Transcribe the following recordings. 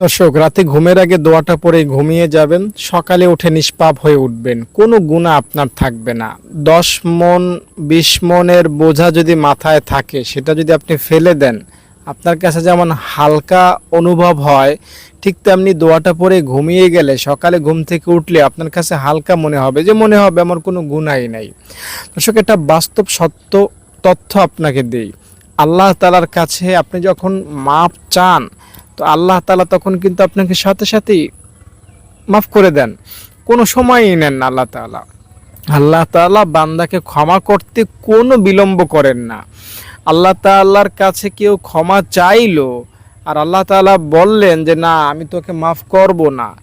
দর্শক, রাতে ঘুমের আগে দোয়াটা পরে ঘুমিয়ে যাবেন, সকালে উঠে নিষ্পাপ হয়ে উঠবেন। কোনো গুণা আপনার থাকবে না। দশ মন, বিশ মনের বোঝা যদি মাথায় থাকে, সেটা যদি আপনি ফেলে দেন, আপনার কাছে যেমন হালকা অনুভব হয়, ঠিক তেমনি দোয়াটা পরে ঘুমিয়ে গেলে, সকালে ঘুম থেকে উঠলে আপনার কাছে হালকা মনে হবে যে মনে হবে আমার কোনো গুণাই নাই। দর্শক, এটা বাস্তব সত্য তথ্য আপনাকে দেই। আল্লাহ তালার কাছে আপনি যখন মাপ চান তো আল্লাহ তালা তখন কিন্তু আপনাকে সাথে সাথেই মাফ করে দেন। কোনো সময়ই নেন না আল্লাহ তালা আল্লাহ তাআলা বান্দাকে ক্ষমা করতে কোনো বিলম্ব করেন না। আল্লাহ তাআলার কাছে কেউ ক্ষমা চাইলো আর আল্লাহ তাআলা বললেন যে, না, আমি তোকে মাফ করব না।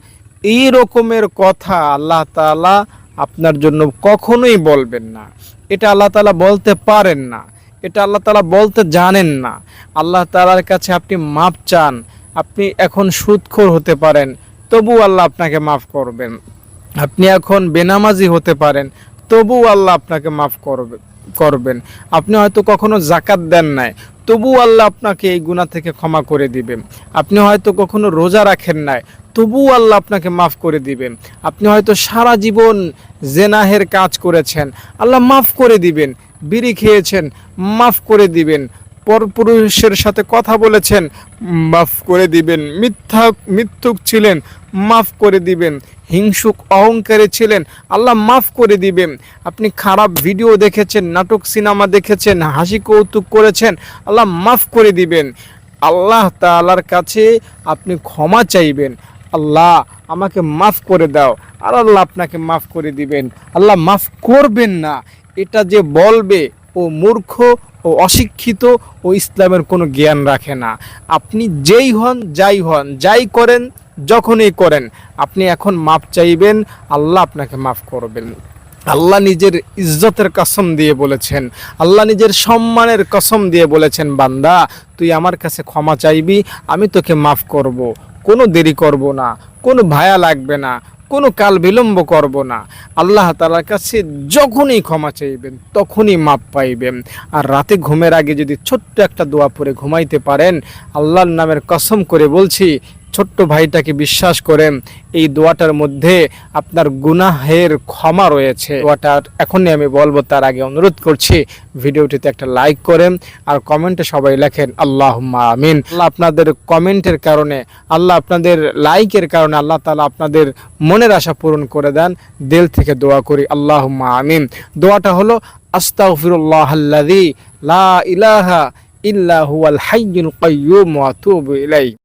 এই রকমের কথা আল্লাহ তাআলা আপনার জন্য কখনোই বলবেন না। এটা আল্লাহ তালা বলতে পারেন না। এটা আল্লাহ তালা বলতে জানেন না। আল্লাহ তাআলার কাছে আপনি মাপ চান। আপনি এখন সুদখোর হতে পারেন তবু আল্লাহ আপনাকে মাফ করবেন। আপনি এখন বেনামাজি হতে পারেন তবু আল্লাহ আপনাকে মাফ করবে করবেন। আপনি হয়তো কখনো জাকাত দেন নাই তবু আল্লাহ আপনাকে এই গুণা থেকে ক্ষমা করে দিবেন আপনি হয়তো কখনো রোজা রাখেন নাই তবু আল্লাহ আপনাকে মাফ করে দিবেন আপনি হয়তো সারা জীবন জেনাহের কাজ করেছেন, আল্লাহ মাফ করে দিবেন, বিড়ি খেয়েছেন, মাফ করে দিবেন। পরপুরুষের সাথে কথা বলেছেন, মাফ করে দিবেন, মিথ্যা, মিথ্যুক ছিলেন, মাফ করে দিবেন, হিংসুক, অহংকারী ছিলেন, আল্লাহ মাফ করে দিবেন। আপনি খারাপ ভিডিও দেখেছেন, নাটক, সিনেমা দেখেছেন, হাসি কৌতুক করেছেন, আল্লাহ মাফ করে দিবেন। আল্লাহ তাআলার কাছে আপনি ক্ষমা চাইবেন। আল্লাহ আমাকে মাফ করে দাও, আর আল্লাহ আপনাকে মাফ করে দিবেন। আল্লাহ মাফ করবেন না, এটা যে বলবে ও মূর্খ ও অশিক্ষিত ও ইসলামের কোনো জ্ঞান রাখে না আপনি যেই হন, যাই হন, যাই করেন, যখনই করেন, আপনি এখন মাপ চাইবেন, আল্লাহ আপনাকে মাফ করবেন আল্লাহ নিজের ইজ্জতের কসম দিয়ে বলেছেন, আল্লাহ নিজের সম্মানের কসম দিয়ে বলেছেন, বান্দা, তুই আমার কাছে ক্ষমা চাইবি, আমি তোকে মাফ করব। কোনো দেরি করব না, কোনো ভায়া লাগবে না কোনো কাল বিলম্ব করব না। আল্লাহ তালার কাছে যখনই ক্ষমা চাইবেন, তখনই মাপ পাইবেন। আর রাতে ঘুমের আগে যদি ছোট্ট একটা দোয়া পরে ঘুমাইতে পারেন, আল্লাহর নামের কসম করে বলছি ছোট্ট ভাইটাকে বিশ্বাস করেন, এই দোয়াটার মধ্যে আপনার গুনাহের ক্ষমা রয়েছে। দোয়াটা এখনই আমি বলব, তার আগে অনুরোধ করছি, ভিডিওটিতে একটা লাইক করেন আর কমেন্টে সবাই লেখেন আল্লাহ আমিন। আল্লাহ আপনাদের কমেন্টের কারণে, আল্লাহ আপনাদের লাইকের কারণে, আল্লাহ তালা আপনাদের মনের আশা পূরণ করে দেন। দিল থেকে দোয়া করি আল্লাহ আমিন। দোয়াটা হলো, আস্তাগফিরুল্লাহ আল্লাযী লা ইলাহা ইল্লা হুয়াল হাইয়ুল কাইয়্যুম